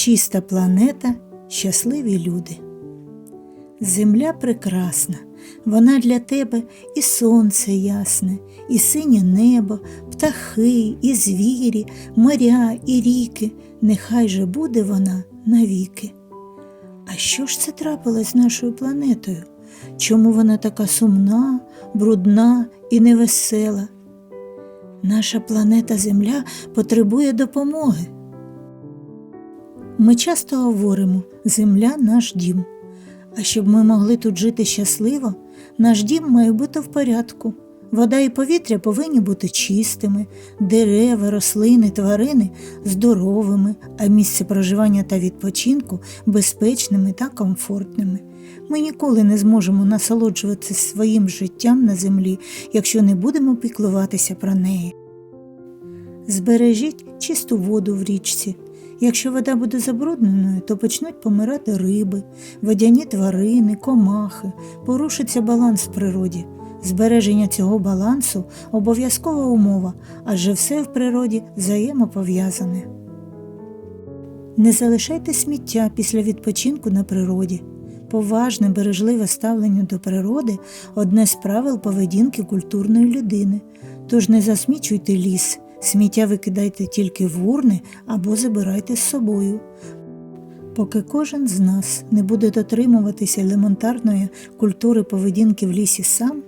чиста планета, щасливі люди. Земля прекрасна, вона для тебе і сонце ясне, і синє небо, птахи, і звірі, моря, і ріки. Нехай же буде вона навіки. А що ж це трапилось з нашою планетою? Чому вона така сумна, брудна і невесела? Наша планета Земля потребує допомоги. Ми часто говоримо Земля наш дім. А щоб ми могли тут жити щасливо, наш дім має бути в порядку. Вода і повітря повинні бути чистими, дерева, рослини, тварини здоровими, а місце проживання та відпочинку безпечними та комфортними. Ми ніколи не зможемо насолоджуватися своїм життям на землі, якщо не будемо піклуватися про неї. Збережіть чисту воду в річці. Якщо вода буде забрудненою, то почнуть помирати риби, водяні тварини, комахи, порушиться баланс в природі. Збереження цього балансу обов'язкова умова, адже все в природі взаємопов'язане. Не залишайте сміття після відпочинку на природі. Поважне, бережливе ставлення до природи одне з правил поведінки культурної людини. Тож не засмічуйте ліс, сміття викидайте тільки в урни або забирайте з собою. Поки кожен з нас не буде дотримуватися елементарної культури поведінки в лісі сам,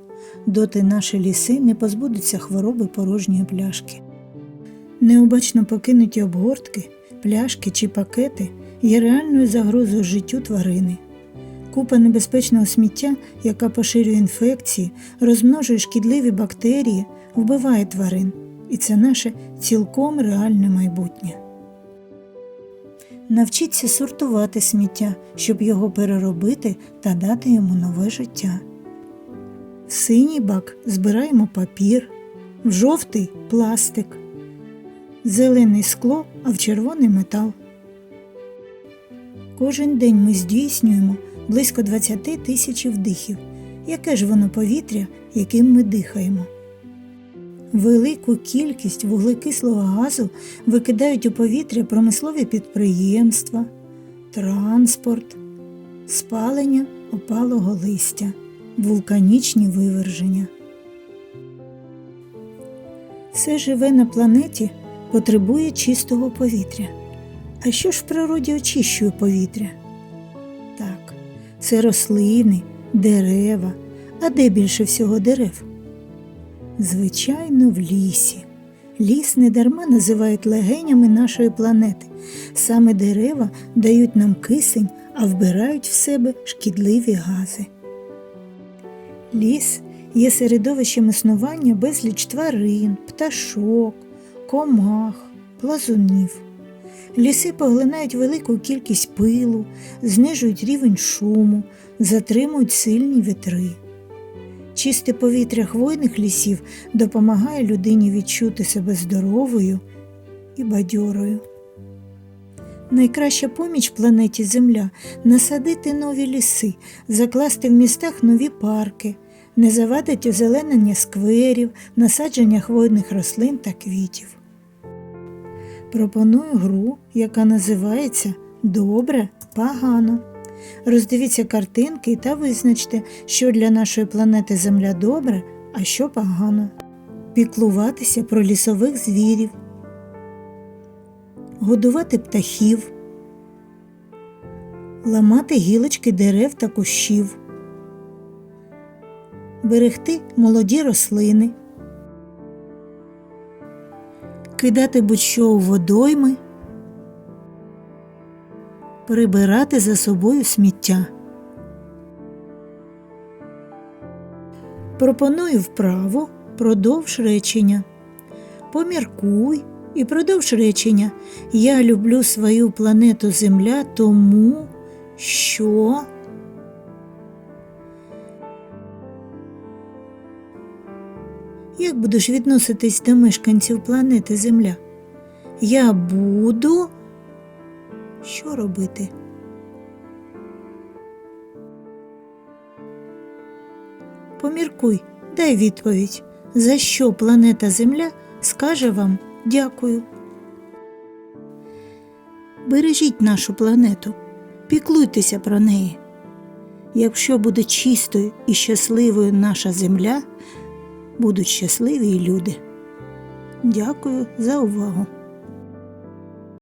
доти наші ліси не позбудуться хвороби порожньої пляшки. Необачно покинуті обгортки, пляшки чи пакети є реальною загрозою життю тварини. Купа небезпечного сміття, яка поширює інфекції, розмножує шкідливі бактерії, вбиває тварин, і це наше цілком реальне майбутнє. Навчіться сортувати сміття, щоб його переробити та дати йому нове життя. В синій бак збираємо папір, в жовтий пластик, зелений скло, а в червоний метал. Кожен день ми здійснюємо близько 20 тисяч вдихів. Яке ж воно повітря, яким ми дихаємо? Велику кількість вуглекислого газу викидають у повітря промислові підприємства, транспорт, спалення опалого листя, вулканічні виверження. Все живе на планеті потребує чистого повітря. А що ж в природі очищує повітря? Так, це рослини, дерева. А де більше всього дерев? Звичайно, в лісі. Ліс недарма називають легенями нашої планети. Саме дерева дають нам кисень, а вбирають в себе шкідливі гази. Ліс є середовищем існування безліч тварин, пташок, комах, плазунів. Ліси поглинають велику кількість пилу, знижують рівень шуму, затримують сильні вітри. Чисте повітря хвойних лісів допомагає людині відчути себе здоровою і бадьорою. Найкраща поміч планеті Земля насадити нові ліси, закласти в містах нові парки, не завадить озеленення скверів, насадження хвойних рослин та квітів. Пропоную гру, яка називається Добре, погано. Роздивіться картинки та визначте, що для нашої планети Земля добре, а що погано. Піклуватися про лісових звірів, годувати птахів, ламати гілочки дерев та кущів, берегти молоді рослини, кидати будь-що у водойми прибирати за собою сміття. Пропоную вправу продовж речення. Поміркуй і продовж речення. Я люблю свою планету Земля тому, що. Як будеш відноситись до мешканців планети Земля? Я буду. Що робити? Поміркуй, дай відповідь, за що планета Земля скаже вам дякую. Бережіть нашу планету, піклуйтеся про неї. Якщо буде чистою і щасливою наша земля, будуть щасливі люди. Дякую за увагу.